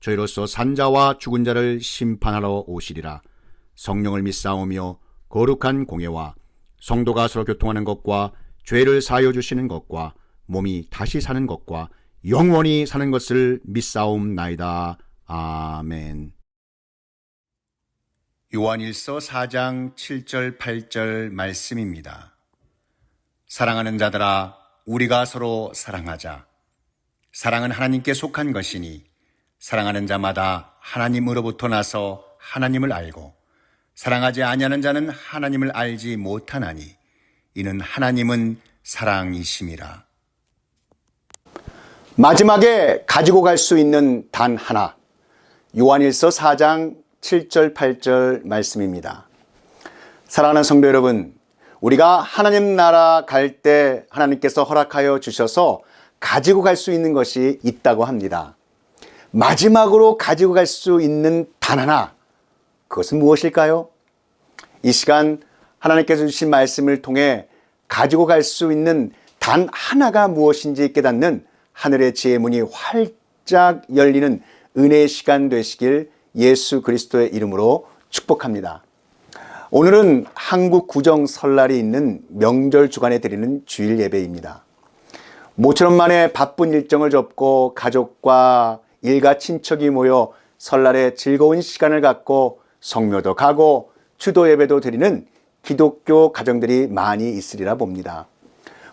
저희로서 산자와 죽은 자를 심판하러 오시리라. 성령을 믿사오며 거룩한 공예와 성도가 서로 교통하는 것과 죄를 사하여 주시는 것과 몸이 다시 사는 것과 영원히 사는 것을 믿사옵나이다. 아멘. 요한일서 4장 7절 8절 말씀입니다. 사랑하는 자들아 우리가 서로 사랑하자. 사랑은 하나님께 속한 것이니 사랑하는 자마다 하나님으로부터 나서 하나님을 알고 사랑하지 아니하는 자는 하나님을 알지 못하나니 이는 하나님은 사랑이심이라. 마지막에 가지고 갈 수 있는 단 하나. 요한일서 4장 7절 8절 말씀입니다. 사랑하는 성도 여러분, 우리가 하나님 나라 갈 때 하나님께서 허락하여 주셔서 가지고 갈 수 있는 것이 있다고 합니다. 마지막으로 가지고 갈 수 있는 단 하나, 그것은 무엇일까요? 이 시간 하나님께서 주신 말씀을 통해 가지고 갈 수 있는 단 하나가 무엇인지 깨닫는 하늘의 지혜 문이 활짝 열리는 은혜의 시간 되시길 예수 그리스도의 이름으로 축복합니다. 오늘은 한국 구정 설날이 있는 명절 주간에 드리는 주일 예배입니다. 모처럼 만에 바쁜 일정을 접고 가족과 일가 친척이 모여 설날에 즐거운 시간을 갖고 성묘도 가고 추도 예배도 드리는 기독교 가정들이 많이 있으리라 봅니다.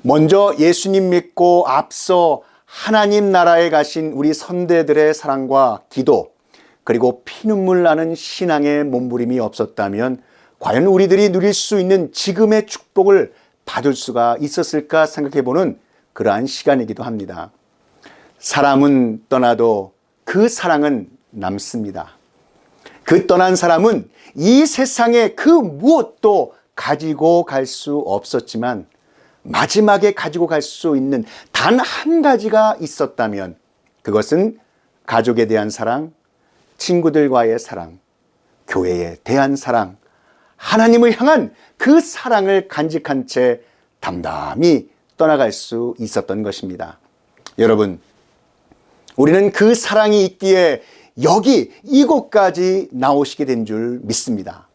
먼저 예수님 믿고 앞서 하나님 나라에 가신 우리 선대들의 사랑과 기도 그리고 피눈물 나는 신앙의 몸부림이 없었다면 과연 우리들이 누릴 수 있는 지금의 축복을 받을 수가 있었을까 생각해 보는 그러한 시간이기도 합니다. 사람은 떠나도 그 사랑은 남습니다. 그 떠난 사람은 이 세상에 그 무엇도 가지고 갈 수 없었지만 마지막에 가지고 갈 수 있는 단 한 가지가 있었다면 그것은 가족에 대한 사랑, 친구들과의 사랑, 교회에 대한 사랑, 하나님을 향한 그 사랑을 간직한 채 담담히 떠나갈 수 있었던 것입니다. 여러분, 우리는 그 사랑이 있기에 여기 이곳까지 나오시게 된 줄 믿습니다.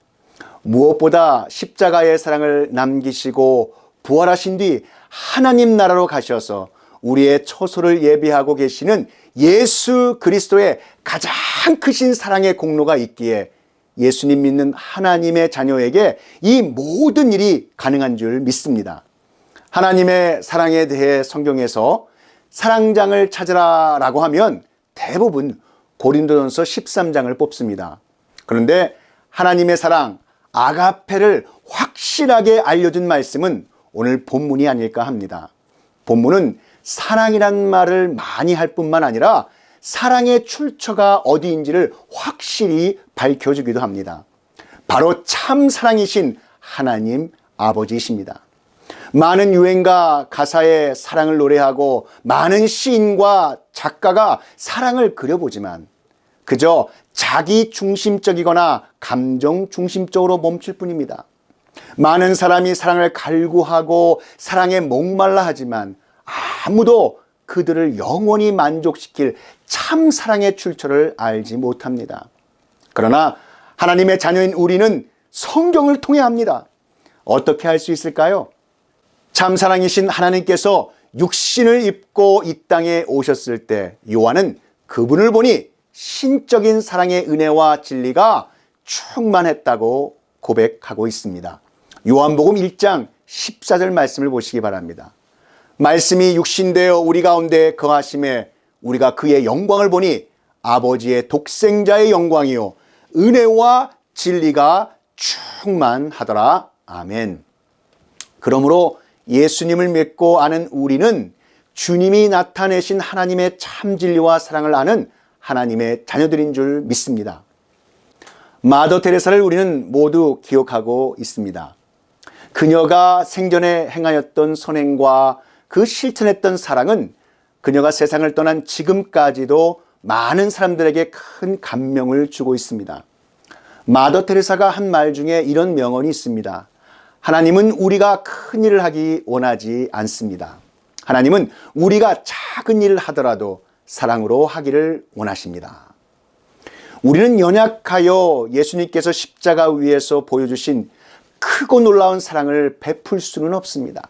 무엇보다 십자가의 사랑을 남기시고 부활하신 뒤 하나님 나라로 가셔서 우리의 처소를 예비하고 계시는 예수 그리스도의 가장 크신 사랑의 공로가 있기에 예수님 믿는 하나님의 자녀에게 이 모든 일이 가능한 줄 믿습니다. 하나님의 사랑에 대해 성경에서 사랑장을 찾으라 라고 하면 대부분 고린도전서 13장을 뽑습니다. 그런데 하나님의 사랑, 아가페를 확실하게 알려준 말씀은 오늘 본문이 아닐까 합니다. 본문은 사랑이란 말을 많이 할 뿐만 아니라 사랑의 출처가 어디인지를 확실히 밝혀주기도 합니다. 바로 참 사랑이신 하나님 아버지이십니다. 많은 유행가 가사에 사랑을 노래하고 많은 시인과 작가가 사랑을 그려보지만 그저 자기 중심적이거나 감정 중심적으로 멈출 뿐입니다. 많은 사람이 사랑을 갈구하고 사랑에 목말라 하지만 아무도 그들을 영원히 만족시킬 참 사랑의 출처를 알지 못합니다. 그러나 하나님의 자녀인 우리는 성경을 통해 합니다. 어떻게 할 수 있을까요? 참 사랑이신 하나님께서 육신을 입고 이 땅에 오셨을 때 요한은 그분을 보니 신적인 사랑의 은혜와 진리가 충만했다고 고백하고 있습니다. 요한복음 1장 14절 말씀을 보시기 바랍니다. 말씀이 육신되어 우리 가운데 거하심에 우리가 그의 영광을 보니 아버지의 독생자의 영광이요 은혜와 진리가 충만하더라. 아멘. 그러므로 예수님을 믿고 아는 우리는 주님이 나타내신 하나님의 참 진리와 사랑을 아는 하나님의 자녀들인 줄 믿습니다. 마더 테레사를 우리는 모두 기억하고 있습니다. 그녀가 생전에 행하였던 선행과 그 실천했던 사랑은 그녀가 세상을 떠난 지금까지도 많은 사람들에게 큰 감명을 주고 있습니다. 마더 테레사가 한 말 중에 이런 명언이 있습니다. 하나님은 우리가 큰 일을 하기 원하지 않습니다. 하나님은 우리가 작은 일을 하더라도 사랑으로 하기를 원하십니다. 우리는 연약하여 예수님께서 십자가 위에서 보여주신 크고 놀라운 사랑을 베풀 수는 없습니다.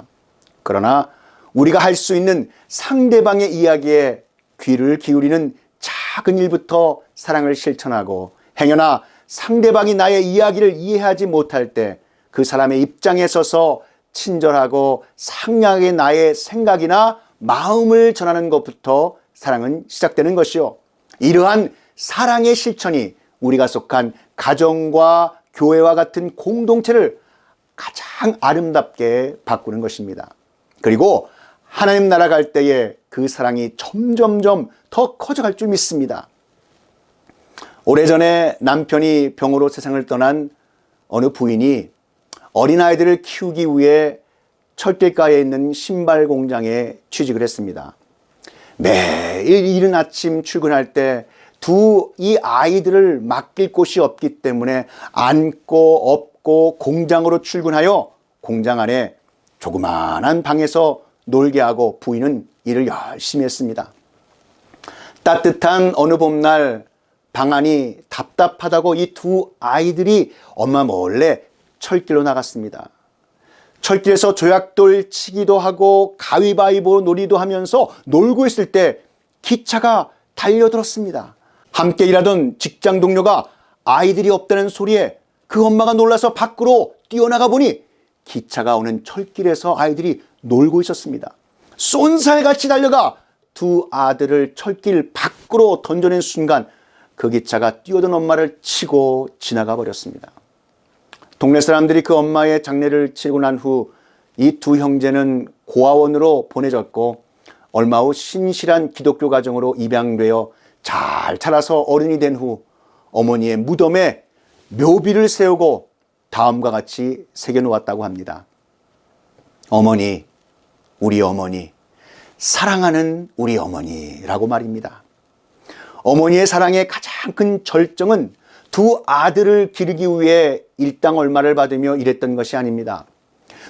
그러나 우리가 할 수 있는 상대방의 이야기에 귀를 기울이는 작은 일부터 사랑을 실천하고 행여나 상대방이 나의 이야기를 이해하지 못할 때 그 사람의 입장에 서서 친절하고 상냥하게 나의 생각이나 마음을 전하는 것부터 사랑은 시작되는 것이요. 이러한 사랑의 실천이 우리가 속한 가정과 교회와 같은 공동체를 가장 아름답게 바꾸는 것입니다. 그리고 하나님 나라 갈 때에 그 사랑이 점점점 더 커져갈 줄 믿습니다. 오래전에 남편이 병으로 세상을 떠난 어느 부인이 어린아이들을 키우기 위해 철길가에 있는 신발 공장에 취직을 했습니다. 매일 이른 아침 출근할 때 두 이 아이들을 맡길 곳이 없기 때문에 안고 업고 공장으로 출근하여 공장 안에 조그마한 방에서 놀게 하고 부인은 일을 열심히 했습니다. 따뜻한 어느 봄날 방 안이 답답하다고 이 두 아이들이 엄마 몰래 철길로 나갔습니다. 철길에서 조약돌 치기도 하고 가위바위보 놀이도 하면서 놀고 있을 때 기차가 달려들었습니다. 함께 일하던 직장 동료가 아이들이 없다는 소리에 그 엄마가 놀라서 밖으로 뛰어나가 보니 기차가 오는 철길에서 아이들이 놀고 있었습니다. 쏜살같이 달려가 두 아들을 철길 밖으로 던져낸 순간 그 기차가 뛰어든 엄마를 치고 지나가 버렸습니다. 동네 사람들이 그 엄마의 장례를 치르고 난 후 이 두 형제는 고아원으로 보내졌고 얼마 후 신실한 기독교 가정으로 입양되어 잘 자라서 어른이 된 후 어머니의 무덤에 묘비를 세우고 다음과 같이 새겨놓았다고 합니다. 어머니, 우리 어머니, 사랑하는 우리 어머니라고 말입니다. 어머니의 사랑의 가장 큰 절정은 두 아들을 기르기 위해 일당 얼마를 받으며 일했던 것이 아닙니다.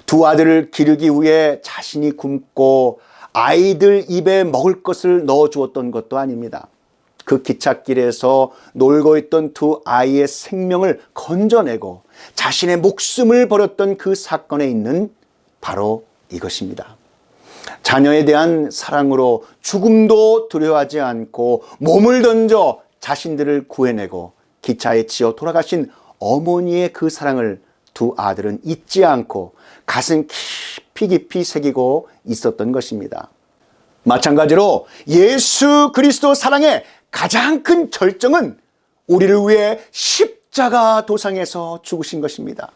두 아들을 기르기 위해 자신이 굶고 아이들 입에 먹을 것을 넣어 주었던 것도 아닙니다. 그 기찻길에서 놀고 있던 두 아이의 생명을 건져내고 자신의 목숨을 버렸던 그 사건에 있는 바로 이것입니다. 자녀에 대한 사랑으로 죽음도 두려워하지 않고 몸을 던져 자신들을 구해내고 기차에 치여 돌아가신 어머니의 그 사랑을 두 아들은 잊지 않고 가슴 깊이 깊이 새기고 있었던 것입니다. 마찬가지로 예수 그리스도 사랑의 가장 큰 절정은 우리를 위해 십자가 도상에서 죽으신 것입니다.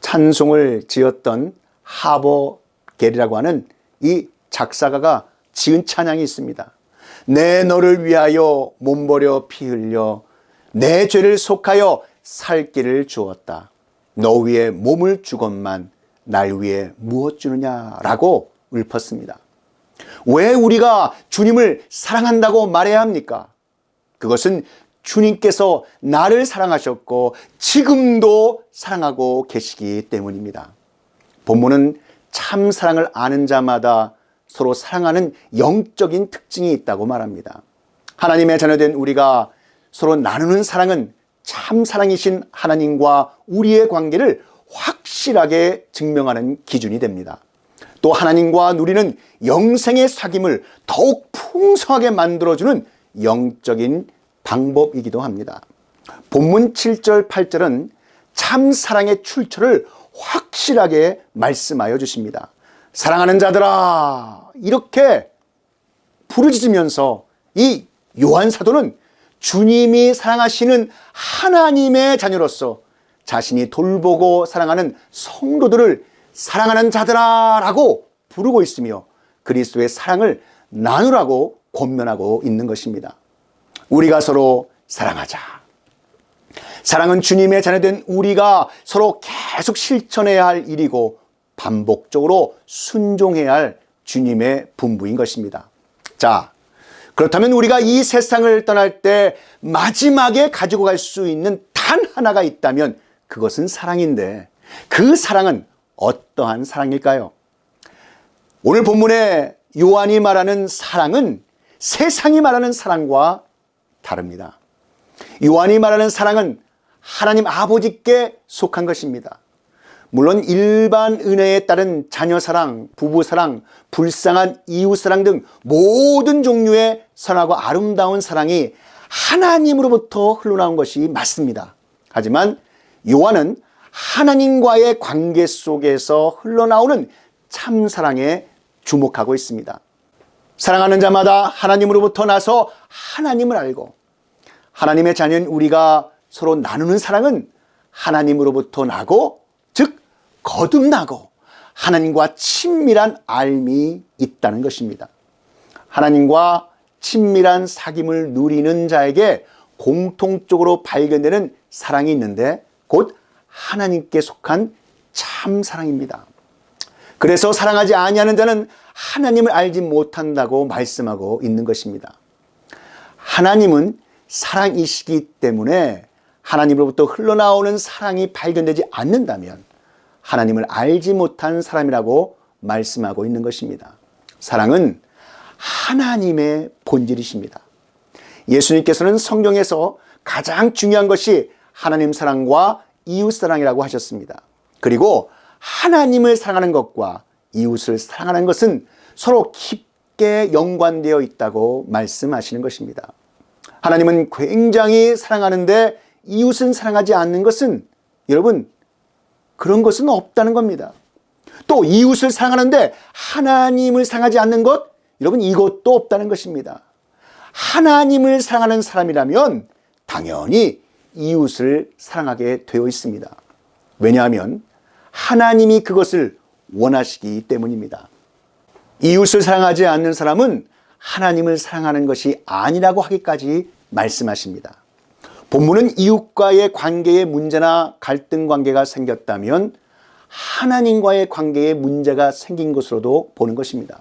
찬송을 지었던 하버 겔이라고 하는 이 작사가가 지은 찬양이 있습니다. 내 너를 위하여 몸버려 피 흘려 내 죄를 속하여 살 길을 주었다. 너 위에 몸을 주건만 날 위에 무엇 주느냐라고 읊었습니다. 왜 우리가 주님을 사랑한다고 말해야 합니까? 그것은 주님께서 나를 사랑하셨고 지금도 사랑하고 계시기 때문입니다. 본문은 참 사랑을 아는 자마다 서로 사랑하는 영적인 특징이 있다고 말합니다. 하나님의 자녀된 우리가 서로 나누는 사랑은 참 사랑이신 하나님과 우리의 관계를 확실하게 증명하는 기준이 됩니다. 또 하나님과 누리는 영생의 사귐을 더욱 풍성하게 만들어주는 영적인 방법이기도 합니다. 본문 7절, 8절은 참 사랑의 출처를 확실하게 말씀하여 주십니다. 사랑하는 자들아, 이렇게 부르짖으면서 이 요한 사도는 주님이 사랑하시는 하나님의 자녀로서 자신이 돌보고 사랑하는 성도들을 사랑하는 자들아 라고 부르고 있으며 그리스도의 사랑을 나누라고 권면하고 있는 것입니다. 우리가 서로 사랑하자. 사랑은 주님의 자녀된 우리가 서로 계속 실천해야 할 일이고 반복적으로 순종해야 할 주님의 분부인 것입니다. 자, 그렇다면 우리가 이 세상을 떠날 때 마지막에 가지고 갈 수 있는 단 하나가 있다면 그것은 사랑인데 그 사랑은 어떠한 사랑일까요? 오늘 본문에 요한이 말하는 사랑은 세상이 말하는 사랑과 다릅니다. 요한이 말하는 사랑은 하나님 아버지께 속한 것입니다. 물론 일반 은혜에 따른 자녀 사랑, 부부 사랑, 불쌍한 이웃 사랑 등 모든 종류의 선하고 아름다운 사랑이 하나님으로부터 흘러나온 것이 맞습니다. 하지만 요한은 하나님과의 관계 속에서 흘러나오는 참 사랑에 주목하고 있습니다. 사랑하는 자마다 하나님으로부터 나서 하나님을 알고 하나님의 자녀인 우리가 서로 나누는 사랑은 하나님으로부터 나고 즉 거듭나고 하나님과 친밀한 알미 있다는 것입니다. 하나님과 친밀한 사귐을 누리는 자에게 공통적으로 발견되는 사랑이 있는데 곧 하나님께 속한 참 사랑입니다. 그래서 사랑하지 아니하는 자는 하나님을 알지 못한다고 말씀하고 있는 것입니다. 하나님은 사랑이시기 때문에 하나님으로부터 흘러나오는 사랑이 발견되지 않는다면 하나님을 알지 못한 사람이라고 말씀하고 있는 것입니다. 사랑은 하나님의 본질이십니다. 예수님께서는 성경에서 가장 중요한 것이 하나님 사랑과 이웃 사랑이라고 하셨습니다. 그리고 하나님을 사랑하는 것과 이웃을 사랑하는 것은 서로 깊게 연관되어 있다고 말씀하시는 것입니다. 하나님은 굉장히 사랑하는데 이웃은 사랑하지 않는 것은 여러분 그런 것은 없다는 겁니다. 또 이웃을 사랑하는데 하나님을 사랑하지 않는 것 여러분 이것도 없다는 것입니다. 하나님을 사랑하는 사람이라면 당연히 이웃을 사랑하게 되어 있습니다. 왜냐하면 하나님이 그것을 원하시기 때문입니다. 이웃을 사랑하지 않는 사람은 하나님을 사랑하는 것이 아니라고 하기까지 말씀하십니다. 본문은 이웃과의 관계에 문제나 갈등 관계가 생겼다면 하나님과의 관계에 문제가 생긴 것으로도 보는 것입니다.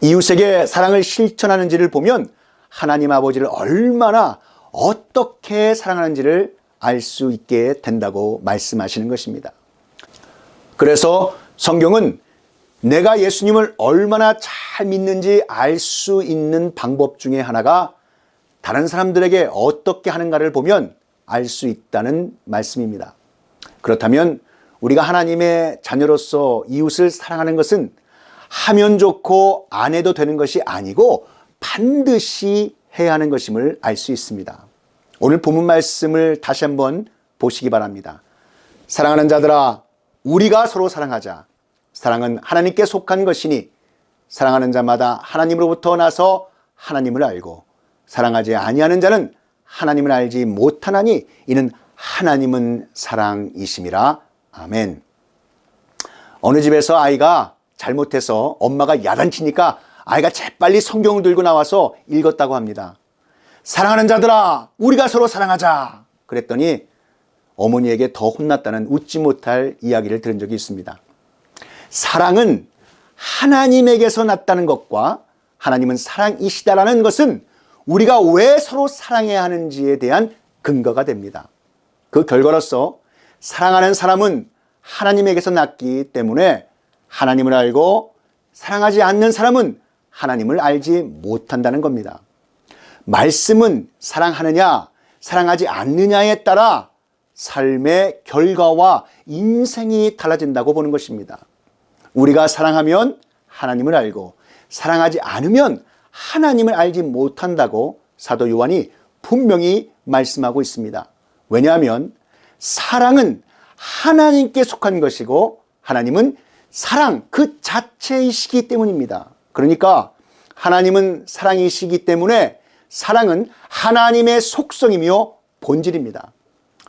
이웃에게 사랑을 실천하는지를 보면 하나님 아버지를 얼마나 어떻게 사랑하는지를 알 수 있게 된다고 말씀하시는 것입니다. 그래서 성경은 내가 예수님을 얼마나 잘 믿는지 알 수 있는 방법 중에 하나가 다른 사람들에게 어떻게 하는가를 보면 알 수 있다는 말씀입니다. 그렇다면 우리가 하나님의 자녀로서 이웃을 사랑하는 것은 하면 좋고 안 해도 되는 것이 아니고 반드시 해야 하는 것임을 알 수 있습니다. 오늘 본문 말씀을 다시 한번 보시기 바랍니다. 사랑하는 자들아, 우리가 서로 사랑하자. 사랑은 하나님께 속한 것이니 사랑하는 자마다 하나님으로부터 나서 하나님을 알고 사랑하지 아니하는 자는 하나님을 알지 못하나니 이는 하나님은 사랑이심이라. 아멘. 어느 집에서 아이가 잘못해서 엄마가 야단치니까 아이가 재빨리 성경을 들고 나와서 읽었다고 합니다. 사랑하는 자들아, 우리가 서로 사랑하자. 그랬더니 어머니에게 더 혼났다는 웃지 못할 이야기를 들은 적이 있습니다. 사랑은 하나님에게서 났다는 것과 하나님은 사랑이시다라는 것은 우리가 왜 서로 사랑해야 하는지에 대한 근거가 됩니다. 그 결과로서 사랑하는 사람은 하나님에게서 났기 때문에 하나님을 알고 사랑하지 않는 사람은 하나님을 알지 못한다는 겁니다. 말씀은 사랑하느냐, 사랑하지 않느냐에 따라 삶의 결과와 인생이 달라진다고 보는 것입니다. 우리가 사랑하면 하나님을 알고 사랑하지 않으면 하나님을 알지 못한다고 사도 요한이 분명히 말씀하고 있습니다. 왜냐하면 사랑은 하나님께 속한 것이고 하나님은 사랑 그 자체이시기 때문입니다. 그러니까 하나님은 사랑이시기 때문에 사랑은 하나님의 속성이며 본질입니다.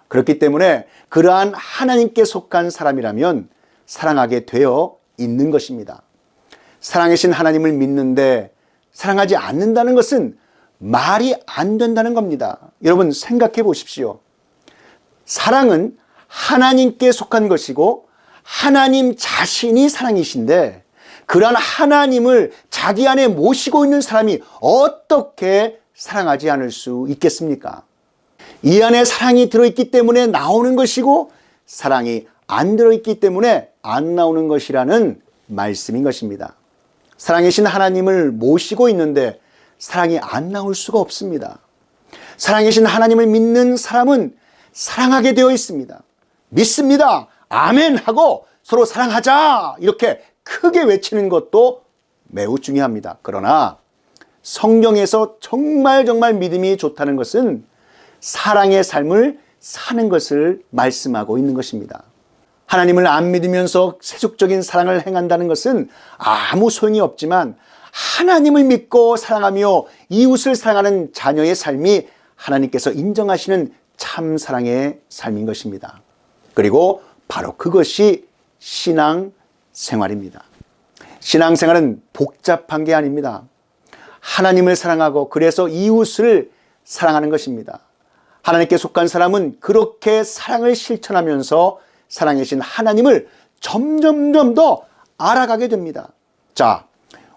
그렇기 때문에 그러한 하나님께 속한 사람이라면 사랑하게 되어 있는 것입니다. 사랑이신 하나님을 믿는데 사랑하지 않는다는 것은 말이 안 된다는 겁니다. 여러분 생각해 보십시오. 사랑은 하나님께 속한 것이고 하나님 자신이 사랑이신데 그러한 하나님을 자기 안에 모시고 있는 사람이 어떻게 사랑하지 않을 수 있겠습니까? 이 안에 사랑이 들어있기 때문에 나오는 것이고 사랑이 안 들어있기 때문에 안 나오는 것이라는 말씀인 것입니다. 사랑이신 하나님을 모시고 있는데 사랑이 안 나올 수가 없습니다. 사랑이신 하나님을 믿는 사람은 사랑하게 되어 있습니다. 믿습니다. 아멘 하고 서로 사랑하자 이렇게 크게 외치는 것도 매우 중요합니다. 그러나 성경에서 정말 정말 믿음이 좋다는 것은 사랑의 삶을 사는 것을 말씀하고 있는 것입니다. 하나님을 안 믿으면서 세속적인 사랑을 행한다는 것은 아무 소용이 없지만 하나님을 믿고 사랑하며 이웃을 사랑하는 자녀의 삶이 하나님께서 인정하시는 참 사랑의 삶인 것입니다. 그리고 바로 그것이 신앙 생활입니다. 신앙 생활은 복잡한 게 아닙니다. 하나님을 사랑하고 그래서 이웃을 사랑하는 것입니다. 하나님께 속한 사람은 그렇게 사랑을 실천하면서 사랑이신 하나님을 점점점 더 알아가게 됩니다. 자,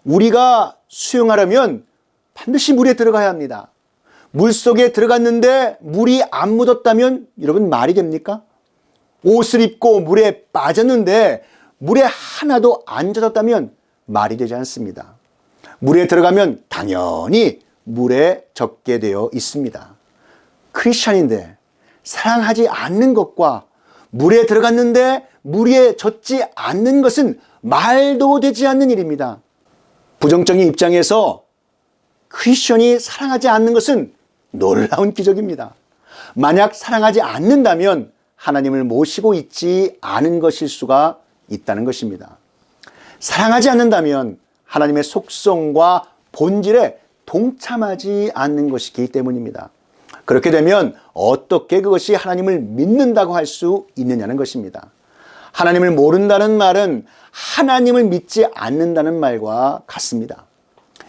우리가 수영하려면 반드시 물에 들어가야 합니다. 물 속에 들어갔는데 물이 안 묻었다면 여러분 말이 됩니까? 옷을 입고 물에 빠졌는데 물에 하나도 안 젖었다면 말이 되지 않습니다. 물에 들어가면 당연히 물에 젖게 되어 있습니다. 크리스찬인데 사랑하지 않는 것과 물에 들어갔는데 물에 젖지 않는 것은 말도 되지 않는 일입니다. 부정적인 입장에서 크리스천이 사랑하지 않는 것은 놀라운 기적입니다. 만약 사랑하지 않는다면 하나님을 모시고 있지 않은 것일 수가 있다는 것입니다. 사랑하지 않는다면 하나님의 속성과 본질에 동참하지 않는 것이기 때문입니다. 그렇게 되면 어떻게 그것이 하나님을 믿는다고 할 수 있느냐는 것입니다. 하나님을 모른다는 말은 하나님을 믿지 않는다는 말과 같습니다.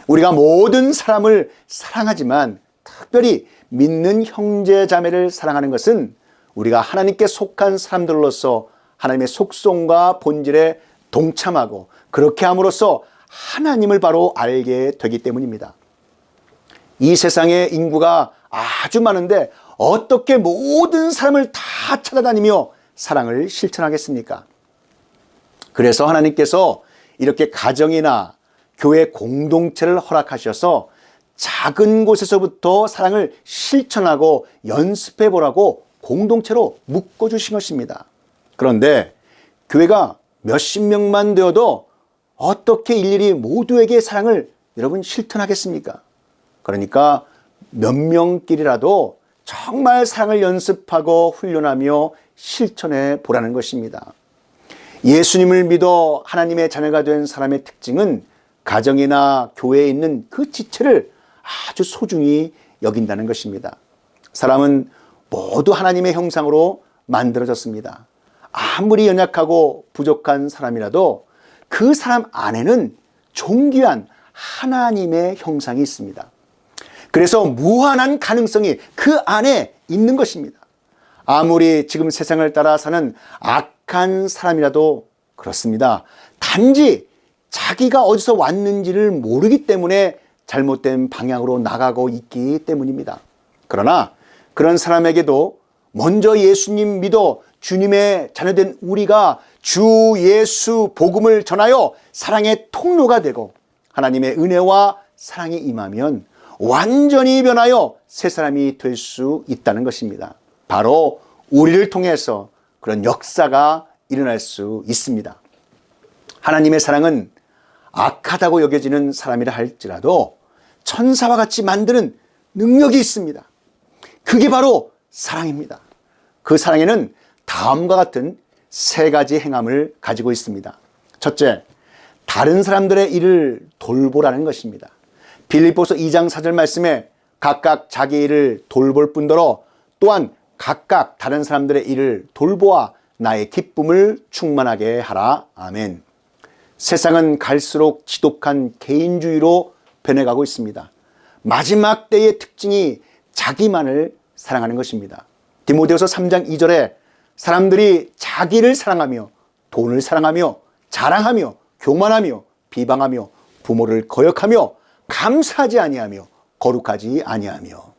우리가 모든 사람을 사랑하지만 특별히 믿는 형제 자매를 사랑하는 것은 우리가 하나님께 속한 사람들로서 하나님의 속성과 본질에 동참하고 그렇게 함으로써 하나님을 바로 알게 되기 때문입니다. 이 세상의 인구가 아주 많은데 어떻게 모든 사람을 다 찾아다니며 사랑을 실천하겠습니까? 그래서 하나님께서 이렇게 가정이나 교회 공동체를 허락하셔서 작은 곳에서부터 사랑을 실천하고 연습해 보라고 공동체로 묶어 주신 것입니다. 그런데 교회가 몇십 명만 되어도 어떻게 일일이 모두에게 사랑을 여러분 실천하겠습니까? 그러니까 몇 명끼리라도 정말 사랑을 연습하고 훈련하며 실천해 보라는 것입니다. 예수님을 믿어 하나님의 자녀가 된 사람의 특징은 가정이나 교회에 있는 그 지체를 아주 소중히 여긴다는 것입니다. 사람은 모두 하나님의 형상으로 만들어졌습니다. 아무리 연약하고 부족한 사람이라도 그 사람 안에는 존귀한 하나님의 형상이 있습니다. 그래서 무한한 가능성이 그 안에 있는 것입니다. 아무리 지금 세상을 따라 사는 악한 사람이라도 그렇습니다. 단지 자기가 어디서 왔는지를 모르기 때문에 잘못된 방향으로 나가고 있기 때문입니다. 그러나 그런 사람에게도 먼저 예수님 믿어 주님의 자녀된 우리가 주 예수 복음을 전하여 사랑의 통로가 되고 하나님의 은혜와 사랑이 임하면 완전히 변하여 새 사람이 될 수 있다는 것입니다. 바로 우리를 통해서 그런 역사가 일어날 수 있습니다. 하나님의 사랑은 악하다고 여겨지는 사람이라 할지라도 천사와 같이 만드는 능력이 있습니다. 그게 바로 사랑입니다. 그 사랑에는 다음과 같은 세 가지 행함을 가지고 있습니다. 첫째, 다른 사람들의 일을 돌보라는 것입니다. 빌립보서 2장 4절 말씀에 각각 자기 일을 돌볼 뿐더러 또한 각각 다른 사람들의 일을 돌보아 나의 기쁨을 충만하게 하라. 아멘. 세상은 갈수록 지독한 개인주의로 변해가고 있습니다. 마지막 때의 특징이 자기만을 사랑하는 것입니다. 디모데후서 3장 2절에 사람들이 자기를 사랑하며 돈을 사랑하며 자랑하며 교만하며 비방하며 부모를 거역하며 감사하지 아니하며 거룩하지 아니하며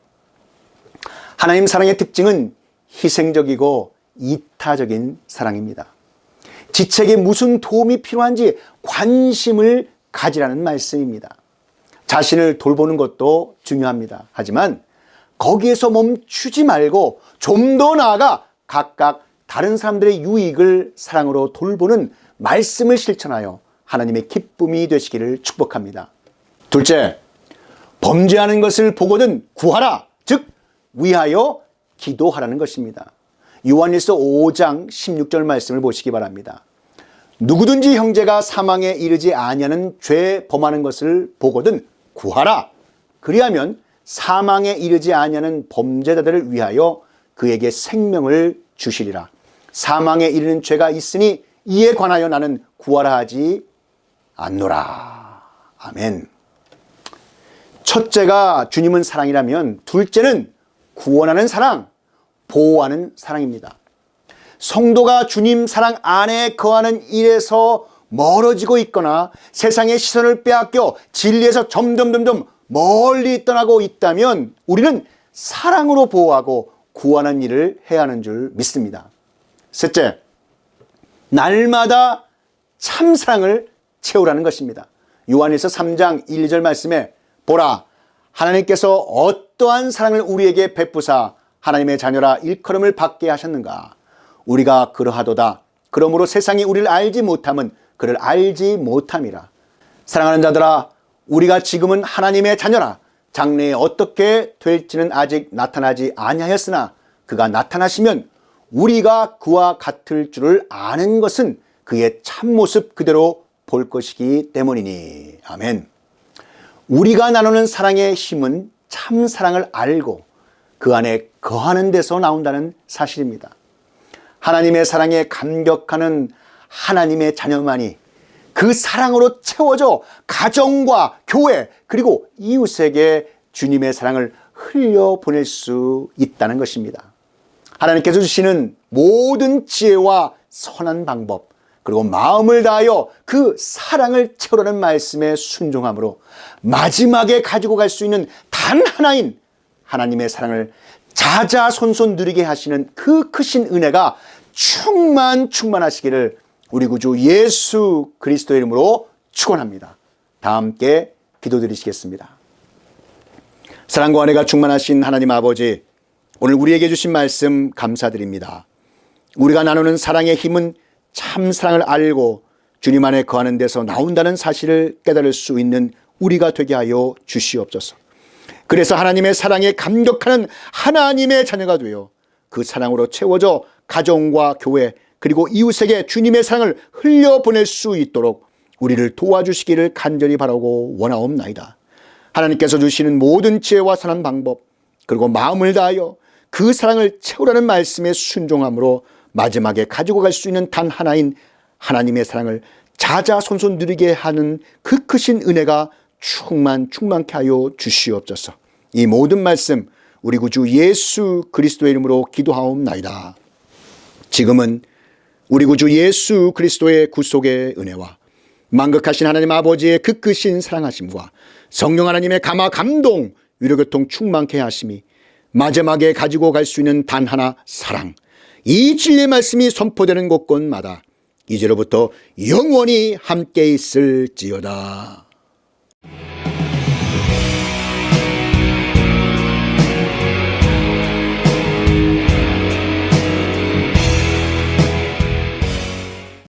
하나님 사랑의 특징은 희생적이고 이타적인 사랑입니다. 지책에 무슨 도움이 필요한지 관심을 가지라는 말씀입니다. 자신을 돌보는 것도 중요합니다. 하지만 거기에서 멈추지 말고 좀 더 나아가 각각 다른 사람들의 유익을 사랑으로 돌보는 말씀을 실천하여 하나님의 기쁨이 되시기를 축복합니다. 둘째, 범죄하는 것을 보거든 구하라. 즉, 위하여 기도하라는 것입니다. 요한일서 5장 16절 말씀을 보시기 바랍니다. 누구든지 형제가 사망에 이르지 아니하는 죄 범하는 것을 보거든 구하라. 그리하면 사망에 이르지 아니하는 범죄자들을 위하여 그에게 생명을 주시리라. 사망에 이르는 죄가 있으니 이에 관하여 나는 구하라 하지 않노라. 아멘. 첫째가 주님은 사랑이라면 둘째는 구원하는 사랑, 보호하는 사랑입니다. 성도가 주님 사랑 안에 거하는 일에서 멀어지고 있거나 세상의 시선을 빼앗겨 진리에서 점점 점점 멀리 떠나고 있다면 우리는 사랑으로 보호하고 구하는 일을 해야 하는 줄 믿습니다. 셋째, 날마다 참사랑을 채우라는 것입니다. 요한일서 3장 1, 2절 말씀에 보라 하나님께서 어떠한 사랑을 우리에게 베푸사 하나님의 자녀라 일컬음을 받게 하셨는가? 우리가 그러하도다. 그러므로 세상이 우리를 알지 못함은 그를 알지 못함이라. 사랑하는 자들아 우리가 지금은 하나님의 자녀라. 장래에 어떻게 될지는 아직 나타나지 아니하였으나 그가 나타나시면 우리가 그와 같을 줄을 아는 것은 그의 참모습 그대로 볼 것이기 때문이니. 아멘. 우리가 나누는 사랑의 힘은 참 사랑을 알고 그 안에 거하는 데서 나온다는 사실입니다. 하나님의 사랑에 감격하는 하나님의 자녀만이 그 사랑으로 채워져 가정과 교회 그리고 이웃에게 주님의 사랑을 흘려보낼 수 있다는 것입니다. 하나님께서 주시는 모든 지혜와 선한 방법 그리고 마음을 다하여 그 사랑을 채우라는 말씀에 순종함으로 마지막에 가지고 갈 수 있는 단 하나인 하나님의 사랑을 자자손손 누리게 하시는 그 크신 은혜가 충만 충만하시기를 우리 구주 예수 그리스도의 이름으로 축원합니다. 다 함께 기도드리시겠습니다. 사랑과 은혜가 충만하신 하나님 아버지 오늘 우리에게 주신 말씀 감사드립니다. 우리가 나누는 사랑의 힘은 참 사랑을 알고 주님 안에 거하는 데서 나온다는 사실을 깨달을 수 있는 우리가 되게 하여 주시옵소서. 그래서 하나님의 사랑에 감격하는 하나님의 자녀가 되어 그 사랑으로 채워져 가정과 교회 그리고 이웃에게 주님의 사랑을 흘려보낼 수 있도록 우리를 도와주시기를 간절히 바라고 원하옵나이다. 하나님께서 주시는 모든 지혜와 선한 방법 그리고 마음을 다하여 그 사랑을 채우라는 말씀에 순종함으로 마지막에 가지고 갈 수 있는 단 하나인 하나님의 사랑을 자자손손 누리게 하는 그 크신 은혜가 충만 충만케 하여 주시옵소서. 이 모든 말씀 우리 구주 예수 그리스도의 이름으로 기도하옵나이다. 지금은 우리 구주 예수 그리스도의 구속의 은혜와 만극하신 하나님 아버지의 그 크신 사랑하심과 성령 하나님의 감화 감동 위로교통 충만케 하심이 마지막에 가지고 갈 수 있는 단 하나 사랑 이 진리의 말씀이 선포되는 곳곳마다 이제로부터 영원히 함께 있을지어다.